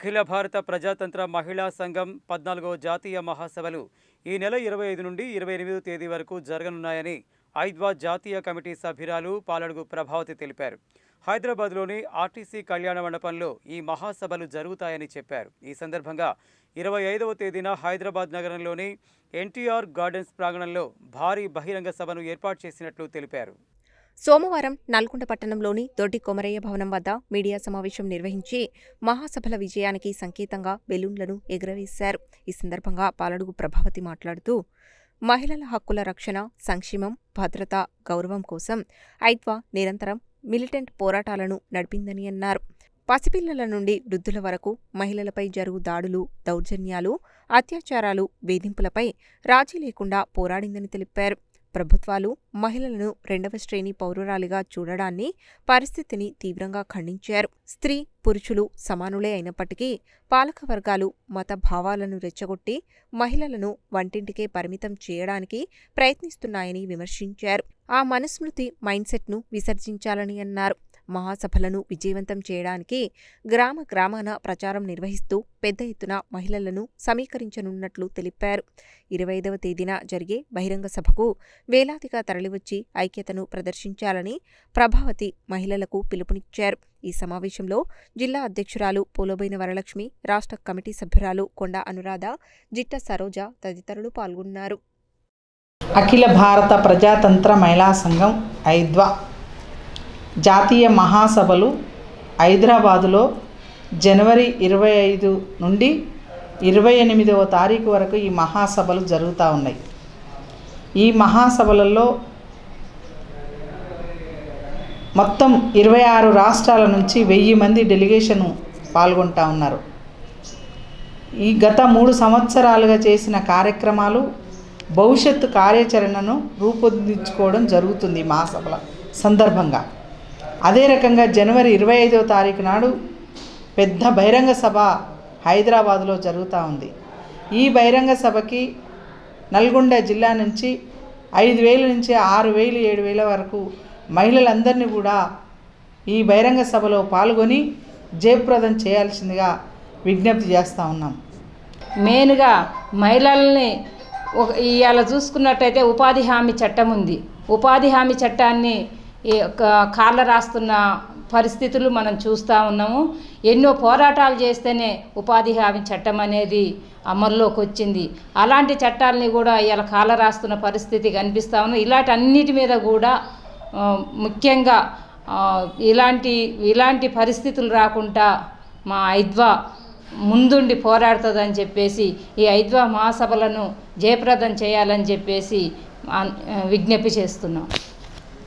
అఖిల భారత ప్రజాతంత్ర మహిళా సంఘం పద్నాలుగో జాతీయ మహాసభలు ఈ నెల ఇరవై ఐదు నుండి ఇరవై ఎనిమిదో తేదీ వరకు జరగనున్నాయని ఐద్వా జాతీయ కమిటీ సభ్యురాలు పాలడుగు ప్రభావతి తెలిపారు. హైదరాబాద్లోని ఆర్టీసీ కళ్యాణ మండపంలో ఈ మహాసభలు జరుగుతాయని చెప్పారు. ఈ సందర్భంగా ఇరవై ఐదవ తేదీన హైదరాబాద్ నగరంలోని ఎన్టీఆర్ గార్డెన్స్ ప్రాంగణంలో భారీ బహిరంగ సభను ఏర్పాటు చేసినట్లు తెలిపారు. సోమవారం నల్గొండ పట్టణంలోని దొడ్డి కొమరయ్య భవనం వద్ద మీడియా సమావేశం నిర్వహించి మహాసభల విజయానికి సంకేతంగా బెలూన్లను ఎగురవేశారు. ఈ సందర్భంగా పాలడుగు ప్రభావతి మాట్లాడుతూ మహిళల హక్కుల రక్షణ సంక్షేమం భద్రత గౌరవం కోసం ఐద్వా నిరంతరం మిలిటెంట్ పోరాటాలను నడిపిందని అన్నారు. పసిపిల్లల నుండి వృద్ధుల వరకు మహిళలపై జరుగు దాడులు దౌర్జన్యాలు అత్యాచారాలు వేధింపులపై రాజీ లేకుండా పోరాడిందని తెలిపారు. ప్రభుత్వాలు మహిళలను రెండవ శ్రేణి పౌరురాలిగా చూడడాన్ని పరిస్థితిని తీవ్రంగా ఖండించారు. స్త్రీ పురుషులు సమానులే అయినప్పటికీ పాలక వర్గాలు మత భావాలను రెచ్చగొట్టి మహిళలను వంటింటికే పరిమితం చేయడానికి ప్రయత్నిస్తున్నాయని విమర్శించారు. ఆ మనుస్మృతి మైండ్సెట్ను విసర్జించాలని అన్నారు. మహాసభలను విజయవంతం చేయడానికి గ్రామ గ్రామాన ప్రచారం నిర్వహిస్తూ పెద్ద ఎత్తున మహిళలను సమీకరించనున్నట్లు తెలిపారు. ఇరవై ఐదవ తేదీన జరిగే బహిరంగ సభకు వేలాదిగా తరలివచ్చి ఐక్యతను ప్రదర్శించాలని ప్రభావతి మహిళలకు పిలుపునిచ్చారు. ఈ సమావేశంలో జిల్లా అధ్యక్షురాలు పోలోబైన వరలక్ష్మి రాష్ట్ర కమిటీ సభ్యురాలు కొండ అనురాధ జిట్ట సరోజ తదితరులు పాల్గొన్నారు. అఖిల భారత ప్రజాతంత్ర మహిళా సంఘం ఐద్వా జాతీయ మహాసభలు హైదరాబాదులో జనవరి ఇరవై ఐదు నుండి ఇరవై ఎనిమిదవ తారీఖు వరకు ఈ మహాసభలు జరుగుతూ ఉన్నాయి. ఈ మహాసభలలో మొత్తం ఇరవై ఆరు రాష్ట్రాల నుంచి వెయ్యి మంది డెలిగేషన్ పాల్గొంటా ఉన్నారు. ఈ గత మూడు సంవత్సరాలుగా చేసిన కార్యక్రమాలు భవిష్యత్తు కార్యాచరణను రూపొందించుకోవడం జరుగుతుంది మహాసభల సందర్భంగా. అదే రకంగా జనవరి ఇరవై ఐదవ తారీఖు నాడు పెద్ద బహిరంగ సభ హైదరాబాదులో జరుగుతూ ఉంది. ఈ బహిరంగ సభకి నల్గొండ జిల్లా నుంచి ఐదు వేల నుంచి ఆరు వేలు ఏడు వేల వరకు మహిళలందరినీ కూడా ఈ బహిరంగ సభలో పాల్గొని జయప్రదం చేయాల్సిందిగా విజ్ఞప్తి చేస్తూ ఉన్నాం. మెయిన్గా మహిళల్ని ఒక ఇవాళ చూసుకున్నట్టయితే ఉపాధి హామీ చట్టం ఉంది. ఉపాధి హామీ చట్టాన్ని ఈ కాళ్ళ రాస్తున్న పరిస్థితులు మనం చూస్తూ ఉన్నాము. ఎన్నో పోరాటాలు చేస్తేనే ఉపాధి హామీ చట్టం అనేది అమల్లోకి వచ్చింది. అలాంటి చట్టాలని కూడా ఇవాళ కాళ్ళ రాస్తున్న పరిస్థితి కనిపిస్తూ ఉంది. ఇలాంటి అన్నిటి మీద కూడా ముఖ్యంగా ఇలాంటి ఇలాంటి పరిస్థితులు రాకుండా మా ఐద్వా ముందుండి పోరాడుతుందని చెప్పేసి ఈ ఐద్వా మహాసభలను జయప్రదం చేయాలని చెప్పేసి విజ్ఞప్తి చేస్తున్నాం.